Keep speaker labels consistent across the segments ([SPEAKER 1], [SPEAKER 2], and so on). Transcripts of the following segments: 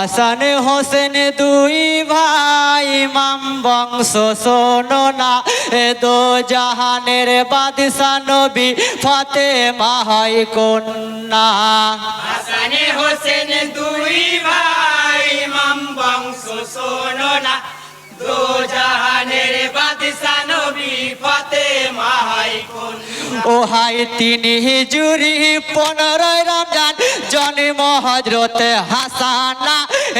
[SPEAKER 1] হাসান হোসেন দুই ভাই মাম বংশ শোনো না। এ দো জাহানের বাদশা নবী ফতে মাহাই কন্যা।
[SPEAKER 2] হাসান হোসেন দুই ভাই মাম বংশ শোনো না। দো
[SPEAKER 1] ও হাই তিনি হিজুরি পনেরোই রমজান জন্ম হজরত হাসানা।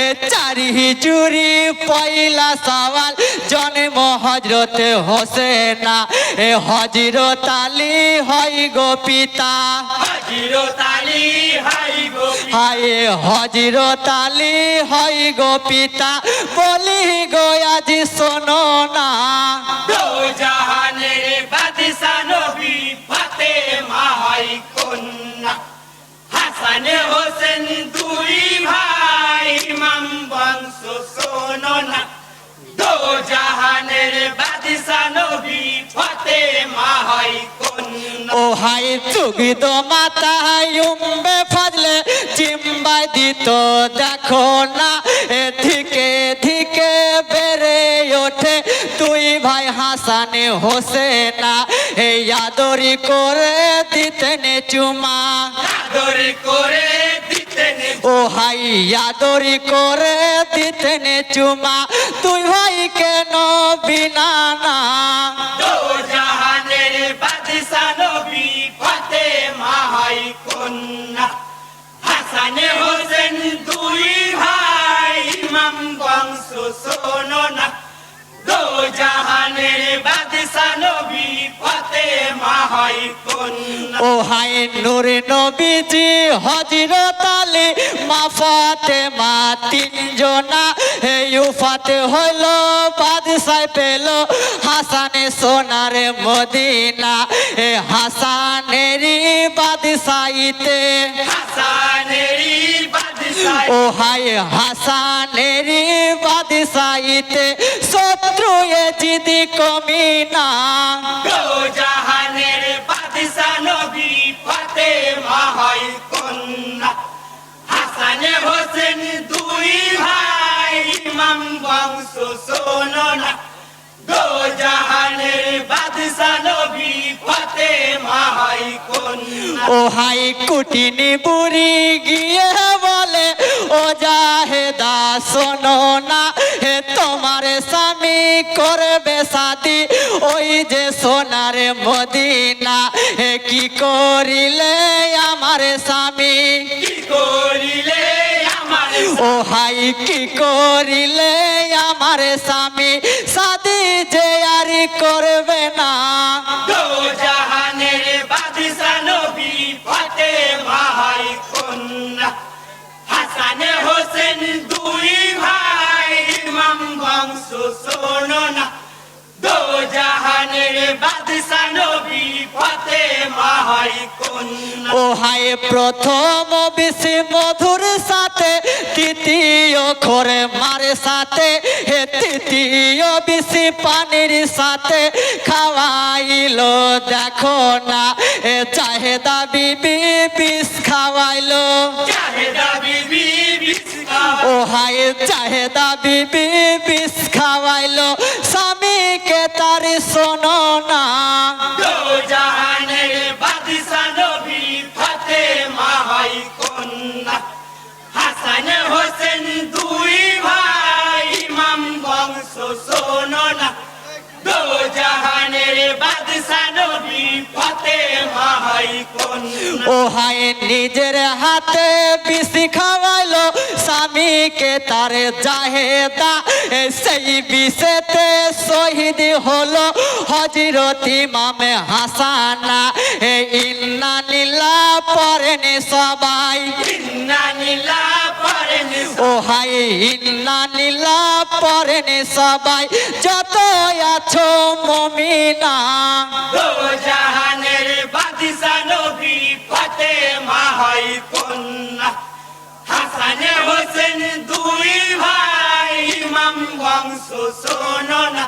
[SPEAKER 1] এ চারি হিজুরি পয়লা সওয়াল জন্ম হজরত হোসেনা। এ হজরত আলী হয় গো পিতা।
[SPEAKER 2] হাজির তালি হাই গোপী
[SPEAKER 1] হায় হজরত আলী হয় গো পিতা। বলি গো আজ শোনো না।
[SPEAKER 2] জাহানের বাদশা নবী ফতে মাহাই কন্যা। হাসানে হোসেন দুই ভাই মাম বংশ শোনো দো জাহানের বাদশা নবী ফতে মাহাই কন্যা।
[SPEAKER 1] ও হাই চুগিদ মাতা উম্বে ফজলে চিম্বাই দিত দেখো না এ থেকে থেকে বেড়ে ওঠে তুই ভাই হাসানে হোসেনা এই আদরি করে দিতেন চুমা।
[SPEAKER 2] আদর করে
[SPEAKER 1] ও হাই আদরি করে দিতেন চুমা। তুই ভাই কেন বিনা না?
[SPEAKER 2] হাসানে হোসেন দুই ভাই ইমাম বংশ শোনো না দো জাহানের বাদশা নবী ফতে মাহাই কন্যা।
[SPEAKER 1] ও হাই নূরে নবীজি হজরত আলী মা ফাতেমা তিনজনা। হে উফাতে হইল বাদশাহ পেল হাসানে সোনার মদিনা। হে হাসানেরই বাদশাহিতে
[SPEAKER 2] হাসানেরই
[SPEAKER 1] ও হাই হাসানেরই বাদশাহিতে শত্রু এ জিদি কমি না।
[SPEAKER 2] দো জাহানের বাদশা নবী ফতে মাহাই কন্যা। হাসানে হোসেন দুই ভাই ইমাম বংশ শোনো না। দো জাহানের বাদশা নবী ফতে
[SPEAKER 1] ও হাই কুটিনি বুড়ি গিয়ে বলে ও জাহেদা শোনো না হে তোমার স্বামী করবে সাথী। ওই যে সোনার মদিনা হে কি করিলে আমার স্বামী?
[SPEAKER 2] কি করিলে
[SPEAKER 1] ও হাই কি করিলে আমার স্বামী? সাদি যে আর করবে না।
[SPEAKER 2] শোনো না দো জাহানের বাদশা নবী ফতে মাহাই কন্যা
[SPEAKER 1] ও হায় প্রথম বেশি মধুর সাথে তৃতীয় খরে মারে সাথে হে তৃতীয় বেশি পানির সাথে খাওয়াইলো দেখো না এ চাহেদা বিবি বিষ খাওয়াইলো
[SPEAKER 2] চাহেদা
[SPEAKER 1] হায় চাহেদা বিবি বিষ খাওয়াইলো। স্বামীকে তার শোনো না।
[SPEAKER 2] হাসান হোসেন দুই ভাই
[SPEAKER 1] ও হায় নিজের হাতে বিষি খাওয়াইলো স্বামীকে তার জাহেদা সেই বিষেতে শহীদ হলো হজরত ইমামে হাসানা। ইন্না নীলা পরেন সবাই।
[SPEAKER 2] ইন্না নীলা পরেন
[SPEAKER 1] ও হাই ইন্না নীলা পরেন সবাই, যত আছো মমিনা।
[SPEAKER 2] জাহানের বাদশা নবী ফতে মাহাই কন্যা। হাসানে হোসেন দুই ভাই, ইমাম বংশ শোনো না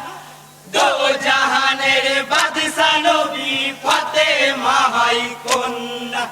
[SPEAKER 2] দো জাহানের বাদশা নবী ফতে মাহাই কন্যা।